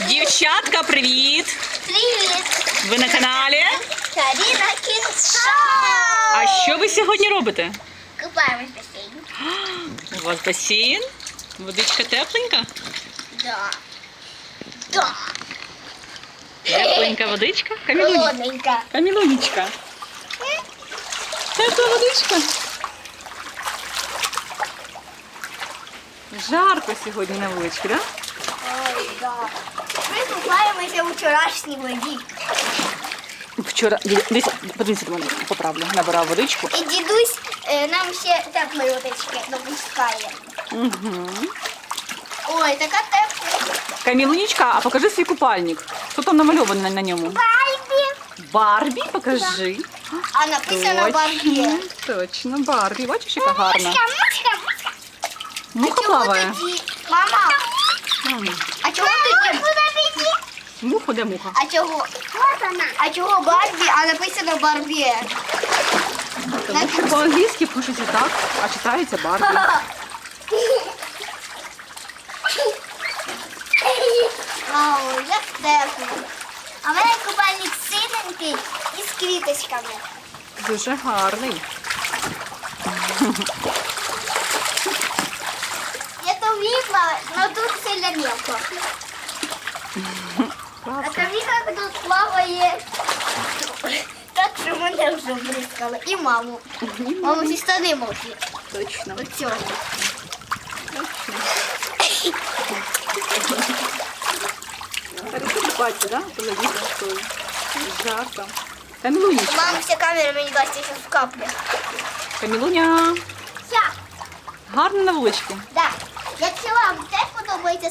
Дівчатка, привіт! Привіт! Ви на каналі? Каріна Кінша! А що ви сьогодні робите? Купаємось в басейні. У вас басейн? Водичка тепленька? Да. Да. Тепленька водичка? Камілунь... Холодненька. Камілунечка. Тепла водичка. Жарко сьогодні на вуличці, так? Ой, да. Ми купаємося у вчорашній воді. Вчора, десь, подивіться до мене, поправлю, набирав водичку. І дідусь е, нам ще теплої водички допускає. Угу. Ой, така тепла. Камілунечка, а покажи свій купальник. Що там намальовано на, на ньому? Барбі. Барбі, покажи. А написано Барбі. Точно, Барбі. Бачиш, яка гарна. Мушка, мушка, мушка. Муха плаває. тоді? Мама, а чого тоді? Муха, де муха? А чого? А чого Барбі, а написано Барбі? Тому що по-англійськи пишеться так, а читається Барбі. Вау, як тепло. А в мене купальник синенький і з квіточками. Дуже гарний. Сильно мілко. А Класно. Каміка тут плаває. Так, що мене вже бризкали. І маму. Маму всі штани мокрі. Точно. От цього. Хорошо купатися, да? Коли вітром Жарко. Камілунечка. Мама вся камера мені дасть ще в каплі. Камілуня. Я. Гарно на вуличку. Да. Якщо вам теж подобається,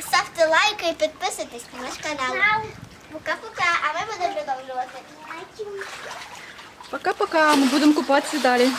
ставте лайки і підписуйтесь на наш канал. Пока-пока, а ми будемо продовжувати. Пока-пока. Ми будемо купатися далі.